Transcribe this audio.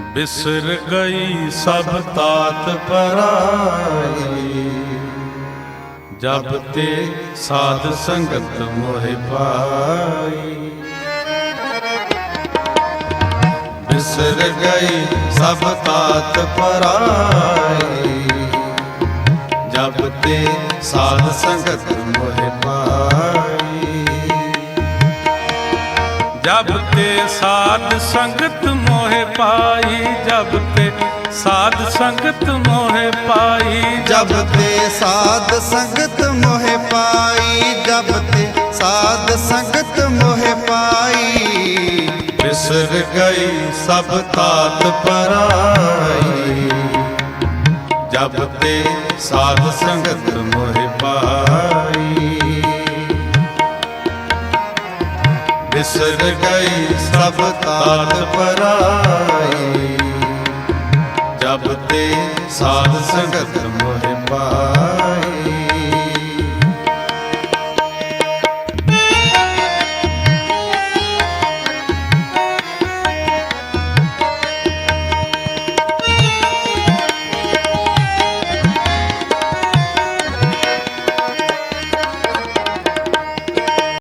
ਬਿਸਰ ਗਈ ਸਭ ਤਾਤ ਪਰਾਈ। ਜਬ ਤੇ ਸਾਧ ਸੰਗਤ ਮੋਹਿ ਪਾਈ। ਬਿਸਰ ਗਈ ਸਭ ਤਾਤ ਪਰਾਈ। ਜਬ ਤੇ ਸਾਧ ਸੰਗਤ ਮੋਹਿ ਜਬ ਤੇ ਸਾਧ ਸੰਗਤ ਮੋਹਿ ਪਾਈ ਜਬ ਤੇ ਸਾਧ ਸੰਗਤ ਮੋਹਿ ਪਾਈ ਜਬ ਤੇ ਸਾਧ ਸੰਗਤ ਮੋਹਿ ਪਾਈ ਜਬ ਤੇ ਸਾਧ ਸੰਗਤ ਮੋਹਿ ਪਾਈ। ਬਿਸਰ ਗਈ ਸਭ ਤਾਤ ਪਰਾਈ। ਜਬ ਤੇ ਸਾਧ ਸੰਗਤ ਮੋਹਿ ਪਾਈ। ਵਿਸਰ ਗਈ ਸਭ ਤਾਤ ਪਰਾਈ। ਜਬ ਤੇ ਸਾਧ ਸੰਗਤ ਮੋਹਿ ਪਾਈ